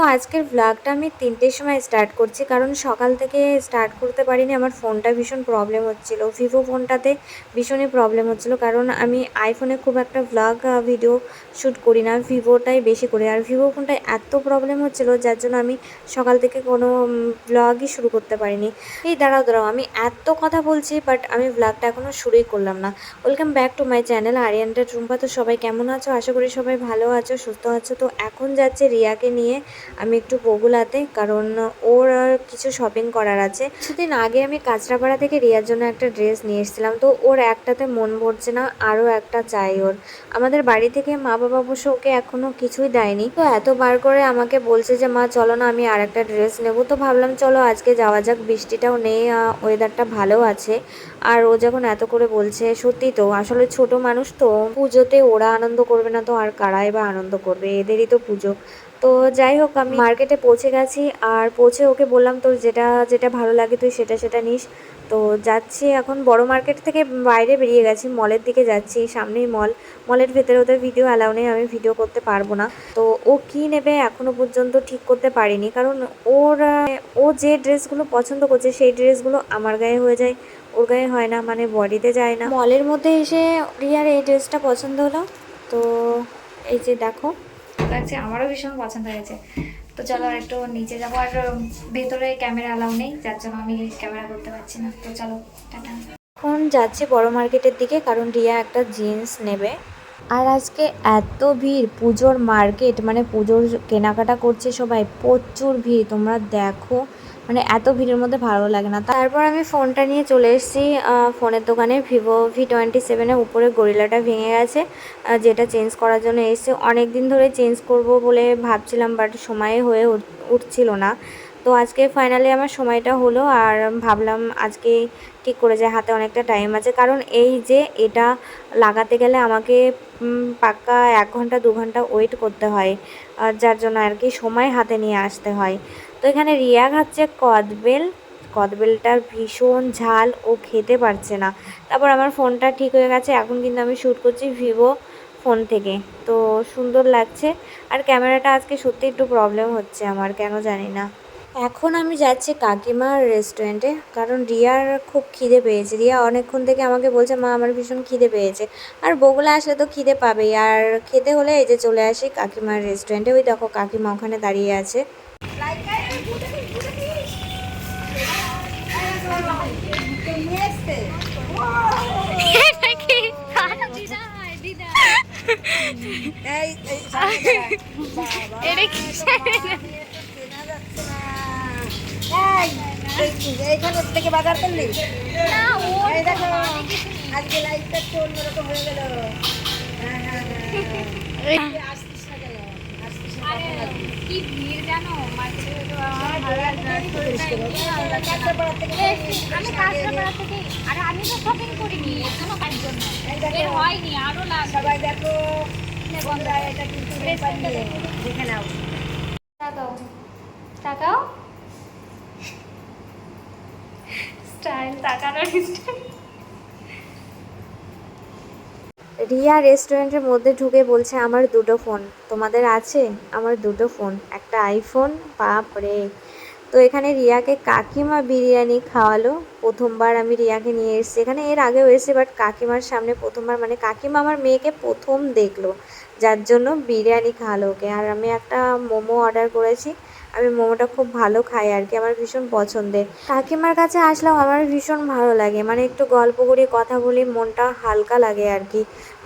তো আজকের ভ্লগটা আমি তিনটের সময় স্টার্ট করছি, কারণ সকাল থেকে স্টার্ট করতে পারিনি। আমার ফোনটা ভীষণ প্রবলেম হচ্ছিল। ভিভো ফোনটাতে ভীষণই প্রবলেম হচ্ছিল, কারণ আমি আইফোনে খুব একটা ভ্লগ ভিডিও শ্যুট করি না। ভিভোটাই বেশি করি। আর ভিভো ফোনটায় এত প্রবলেম হচ্ছিল, যার জন্য আমি সকাল থেকে কোনো ভ্লগই শুরু করতে পারিনি। এই দাঁড়াও দাঁড়াও, আমি এত কথা বলছি বাট আমি ভ্লগটা এখনও শুরুই করলাম না। Welcome back to my channel আরিয়ানটা Tumpa তো সবাই কেমন আছো? আশা করি সবাই ভালো আছো, সুস্থ আছো। তো এখন যাচ্ছে রিয়াকে নিয়ে। আমি একটু বগুলাতে কারণ ওর কিছু শপিং করার আছে। কিছুদিন আগে আমি কাঁচরাপাড়া থেকে রিয়ার জন্য একটা ড্রেস নিয়ে এসেছিলাম, তো ওর একটাতে মন ভরছে না, আরও একটা চাই ওর। আমাদের বাড়ি থেকে মা বাবা অবশ্য ওকে এখনও কিছুই দেয়নি। তো এতবার করে আমাকে বলছে যে, মা, চলো না, আমি আর একটা ড্রেস নেব। তো ভাবলাম, চলো, আজকে যাওয়া যাক, বৃষ্টিটাও নেই ওয়েদারটা ভালো আছে। আর ও যখন এত করে বলছে, সত্যি তো, আসলে ছোট মানুষ তো, পুজোতে ওরা আনন্দ করবে না, তো আর কারাই বা আনন্দ করবে? এদেরই তো পুজো। তো যাই হোক, আমি মার্কেটে পৌঁছে গেছি আর পৌঁছে ওকে বললাম, তোর যেটা যেটা ভালো লাগে তুই সেটা সেটা নিস। তো যাচ্ছি এখন বড় মার্কেট থেকে বাইরে বেরিয়ে গেছি, মলের দিকে যাচ্ছি, সামনেই মল। মলের ভেতরে ওদের ভিডিও অ্যালাউ নেই, আমি ভিডিও করতে পারব না। তো ও কি নেবে এখনও পর্যন্ত ঠিক করতে পারিনি, কারণ ওর, ও যে ড্রেসগুলো পছন্দ করছে, সেই ড্রেসগুলো আমার গায়ে হয়ে যায়, ওর গায়ে হয় না মানে বডিতে যায় না। মলের মধ্যে এসে রিয়ার এই ড্রেসটা পছন্দ হলো। তো এই যে দেখো লাগছে, আমারও ভীষণ পছন্দ হয়েছে। তো চলো আর একটু নিচে যাব, আর ভেতরে ক্যামেরা অ্যালাউ নেই, যার জন্য আমি ক্যামেরা করতে পারছি না। তো চলো, টাটা। এখন যাচ্ছি বড় মার্কেটের দিকে, কারণ রিয়া একটা জিন্স নেবে। আর আজকে এত ভিড়, পুজোর মার্কেট মানে পুজোর কেনাকাটা করছে সবাই, প্রচুর ভিড়, তোমরা দেখো। মানে এত ভিড়ের মধ্যে ভালো লাগে না। তারপর আমি ফোনটা নিয়ে চলে এসেছি ফোনের দোকানে ভিভো ভি টোয়েন্টি সেভেনের উপরে গরিলাটা ভেঙে গেছে যেটা চেঞ্জ করার জন্য এসেছি। অনেক দিন ধরে চেঞ্জ করব বলে ভাবছিলাম বাট সময় হয়ে উঠ- উঠছিল না। তো আজকে ফাইনালি আমার সময়টা হলো, আর ভাবলাম আজকে ঠিক করে যায় হাতে অনেকটা টাইম আছে। কারণ এই যে এটা লাগাতে গেলে আমাকে পাক্কা এক ঘণ্টা, দু ঘণ্টা ওয়েট করতে হয় যার জন্য আর কি সময় হাতে নিয়ে আসতে হয়। তো এখানে রিয়া খাচ্ছে কদবেল। কদবেলটার ভীষণ ঝাল, ও খেতে পারছে না। তারপর আমার ফোনটা ঠিক হয়ে গেছে, এখন কিন্তু আমি শ্যুট করছি ভিভো ফোন থেকে। তো সুন্দর লাগছে। আর ক্যামেরাটা আজকে সত্যি একটু প্রবলেম হচ্ছে আমার, কেন জানি না। এখন আমি যাচ্ছি কাকিমার রেস্টুরেন্টে কারণ রিয়ার খুব খিদে পেয়েছে। রিয়া অনেকক্ষণ থেকে আমাকে বলছে, মা, আমার ভীষণ খিদে পেয়েছে। আর বগুলা আসলে তো খিদে পাবেই। আর খেতে হলে এই যে চলে আসি কাকিমার রেস্টুরেন্টে ওই দেখো কাকিমা ওখানে দাঁড়িয়ে আছে। এটা কি এইখানে থেকে বাজার করলি এই দেখো আজকে লাইফটা একটু অন্যরকম হয়ে গেল হ্যাঁ হ্যাঁ হ্যাঁ আমি তো শপিং করিনি কাজ জন্য হয়নি আরও লাগবে সবাই দেখো এটা কিন্তু দেখে নাও তাকাও তাকাও স্টাইল তাকানোর স্টাইল রিয়া রেস্টুরেন্টের মধ্যে ঢুকে বলছে, আমার দুটো ফোন। তোমাদের আছে? আমার দুটো ফোন। একটা আইফোন বাপরে তো এখানে রিয়াকে কাকিমা বিরিয়ানি খাওয়ালো। প্রথমবার আমি রিয়াকে নিয়ে এসেছি। এখানে এর আগেও এসেছি বাট কাকিমার সামনে প্রথমবার মানে কাকিমা আমার মেয়েকে প্রথম দেখল, যার জন্য বিরিয়ানি খাওয়ালো ওকে। আর আমি একটা মোমো অর্ডার করেছি। আমি মোমোটা খুব ভালো খাই আর কি, আমার ভীষণ পছন্দের। কাকিমার কাছে আসলাম আমার ভীষণ ভালো লাগে মানে একটু গল্প করি, কথা বলি, মনটা হালকা লাগে আর কি।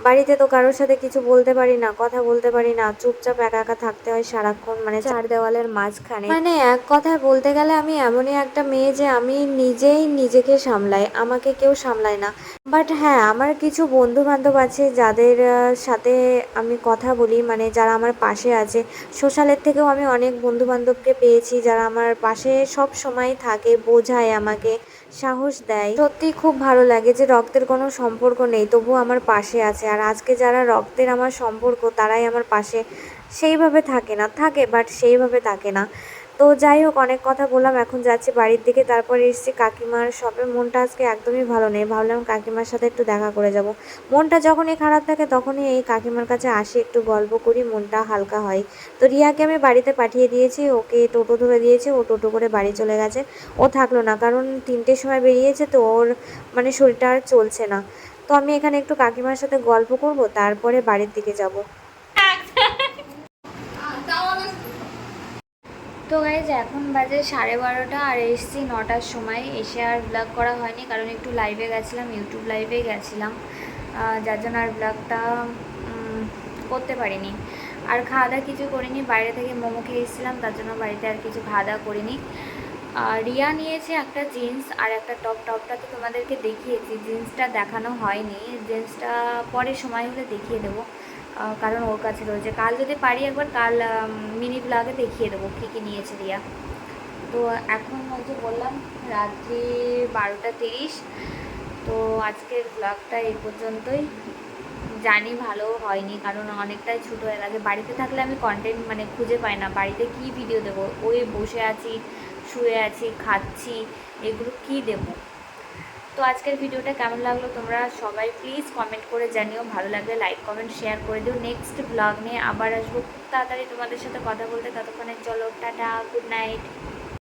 বাড়িতে তো কারোর সাথে কিছু বলতে পারি না, কথা বলতে পারি না, চুপচাপ একা একা থাকতে হয় সারাক্ষণ মানে চার দেওয়ালের মাঝখানে। মানে এক কথায় বলতে গেলে আমি এমনই একটা মেয়ে যে আমি নিজেই নিজেকে সামলাই, আমাকে কেউ সামলায় না। বাট হ্যাঁ আমার কিছু বন্ধু বান্ধব আছে যাদের সাথে আমি কথা বলি মানে যারা আমার পাশে আছে। সোশ্যালের থেকেও আমি অনেক বন্ধু বান্ধবকে পেয়েছি যারা আমার পাশে সব সময় থাকে, বোঝায় আমাকে, সাহস দেয়। সত্যি খুব ভালো লাগে যে রক্তের কোনো সম্পর্ক নেই, তবুও আমার পাশে আছে। আর আজকে যারা রক্তের আমার সম্পর্ক, তারাই আমার পাশে। সেইভাবে থাকে না, থাকে বাট সেইভাবে থাকে না। তো যাই হোক, অনেক কথা বললাম, এখন যাচ্ছি বাড়ির দিকে, তারপর এসেছি কাকিমার শপে মনটা আজকে একদমই ভালো নেই, ভাবলাম কাকিমার সাথে একটু দেখা করে যাব। মনটা যখনই খারাপ থাকে, তখনই এই কাকিমার কাছে আসি, একটু গল্প করি, মনটা হালকা হয়। তো রিয়াকে আমি বাড়িতে পাঠিয়ে দিয়েছি, ওকে টোটো ধরে দিয়েছি, ও টোটো করে বাড়ি চলে গেছে। ও থাকল না, কারণ তিনটের সময় বেরিয়েছে, তো ওর মানে শরীরটা আর চলছে না। তো আমি এখানে একটু কাকিমার সাথে গল্প করব, তারপরে বাড়ির দিকে যাব। তো গাইজ এখন বাজে সাড়ে বারোটা আর এসছি নটার সময়। এসে আর ব্লগ করা হয়নি, কারণ একটু লাইভে গেছিলাম ইউটিউব লাইভে গেছিলাম। যার জন্য আর ব্লগটা করতে পারিনি। আর খাওয়া দাওয়া কিছু করিনি, বাইরে থেকে মোমো খেয়ে এসেছিলাম তার জন্য বাড়িতে আর কিছু খাওয়া দাওয়া করিনি। আর রিয়া নিয়েছে একটা জিন্স আর একটা টপ। টপটা তো তোমাদেরকে দেখিয়েছি, জিন্সটা দেখানো হয়নি। জিন্সটা পরে সময় হলে দেখিয়ে দেবো। কারণ ওর কাছে রয়েছে। কাল যদি পারি একবার, কাল মিনি ব্লগে দেখিয়ে দেবো কী কী নিয়েছে রিয়া। তো এখন যে বললাম, রাত্রি বারোটা তিরিশ। তো আজকের ব্লগটা এই পর্যন্তই। জানি ভালো হয়নি, কারণ অনেকটাই ছোটো হয়ে গেছে। বাড়িতে থাকলে আমি কন্টেন্ট মানে খুঁজে পাই না। বাড়িতে কি ভিডিও দেবো? ওই বসে আছি, শুয়ে আছি, খাচ্ছি, এগুলো কি দেবো? তো আজকের ভিডিওটা কেমন লাগল তোমরা সবাই প্লিজ কমেন্ট করে জানিও। ভালো লাগলে লাইক কমেন্ট শেয়ার করে দিও। নেক্সট ব্লগ নিয়ে আবার আসব। খুব তাড়াতাড়ি তোমাদের সাথে কথা বলতে। ততক্ষণে চলো, টাটা গুড নাইট